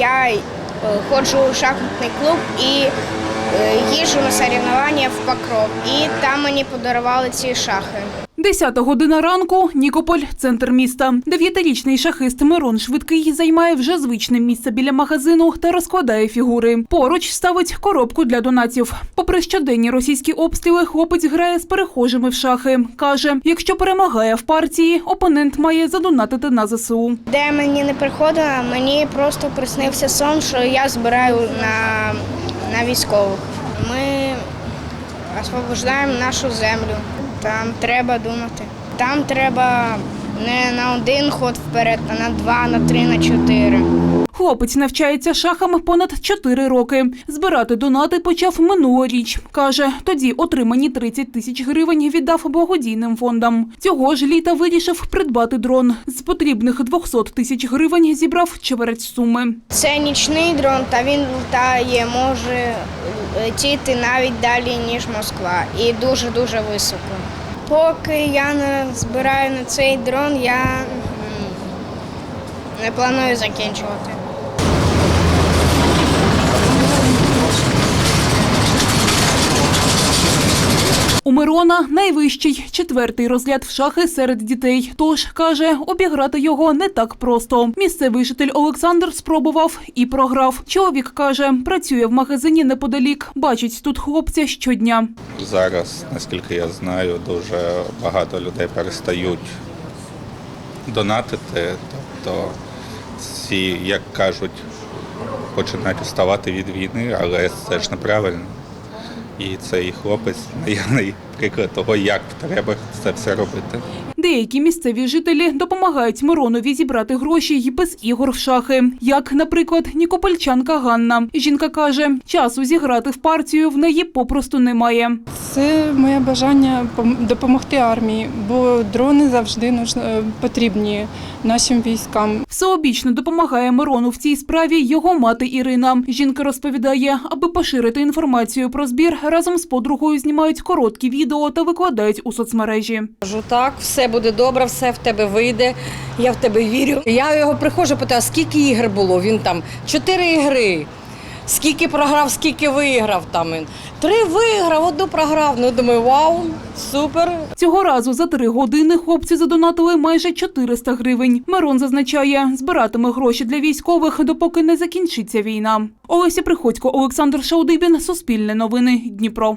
я е, ходжу у шахматний клуб і їжу їжджу на соревнування в Покров. І там мені подарували ці шахи. Десята година ранку, Нікополь, центр міста. Дев'ятирічний шахист Мирон Швидкий займає вже звичне місце біля магазину та розкладає фігури. Поруч ставить коробку для донатів. Попри щоденні російські обстріли, хлопець грає з перехожими в шахи. Каже, якщо перемагає в партії, опонент має задонатити на ЗСУ. Де мені не приходило, мені просто приснився сон, що я збираю на, на військових. Ми освобождаємо нашу землю. Там треба думати. Там треба не на один ход вперед, а на два, на три, на чотири. Хлопець навчається шахам понад 4 роки. Збирати донати почав минулоріч. Каже, тоді отримані 30 тисяч гривень віддав благодійним фондам. Цього ж літа вирішив придбати дрон. З потрібних 200 тисяч гривень зібрав чверть суми. Це нічний дрон, та він літає, може летіти навіть далі, ніж Москва, і дуже-дуже високо. Поки я не збираю на цей дрон, я не планую закінчувати. У Мирона найвищий четвертий розряд в шахи серед дітей. Тож каже, обіграти його не так просто. Місцевий житель Олександр спробував і програв. Чоловік каже, працює в магазині неподалік. Бачить тут хлопця щодня. Зараз, наскільки я знаю, дуже багато людей перестають донатити. Тобто всі, як кажуть, починають уставати від війни, але це ж неправильно. І цей хлопець наявний приклад того, як треба це все робити. Деякі місцеві жителі допомагають Миронові зібрати гроші й без ігор в шахи. Як, наприклад, нікопольчанка Ганна. Жінка каже, часу зіграти в партію в неї попросту немає. Це моє бажання пом- допомогти армії, бо дрони завжди е, потрібні нашим військам. Всеобічно допомагає Мирону в цій справі його мати Ірина. Жінка розповідає, аби поширити інформацію про збір, разом з подругою знімають короткі відео та викладають у соцмережі. Кажу, так, все буде добре, все в тебе вийде. Я в тебе вірю. Я його приходжу, питаю, скільки ігор було? Він там чотири ігри. Скільки програв, скільки виграв там. Три виграв, одну програв. Ну думаю, вау, супер. Цього разу за три години хлопці задонатили майже 400 гривень. Мирон зазначає, збиратиме гроші для військових, допоки не закінчиться війна. Олеся Приходько, Олександр Шаудибін, Суспільне новини, Дніпро.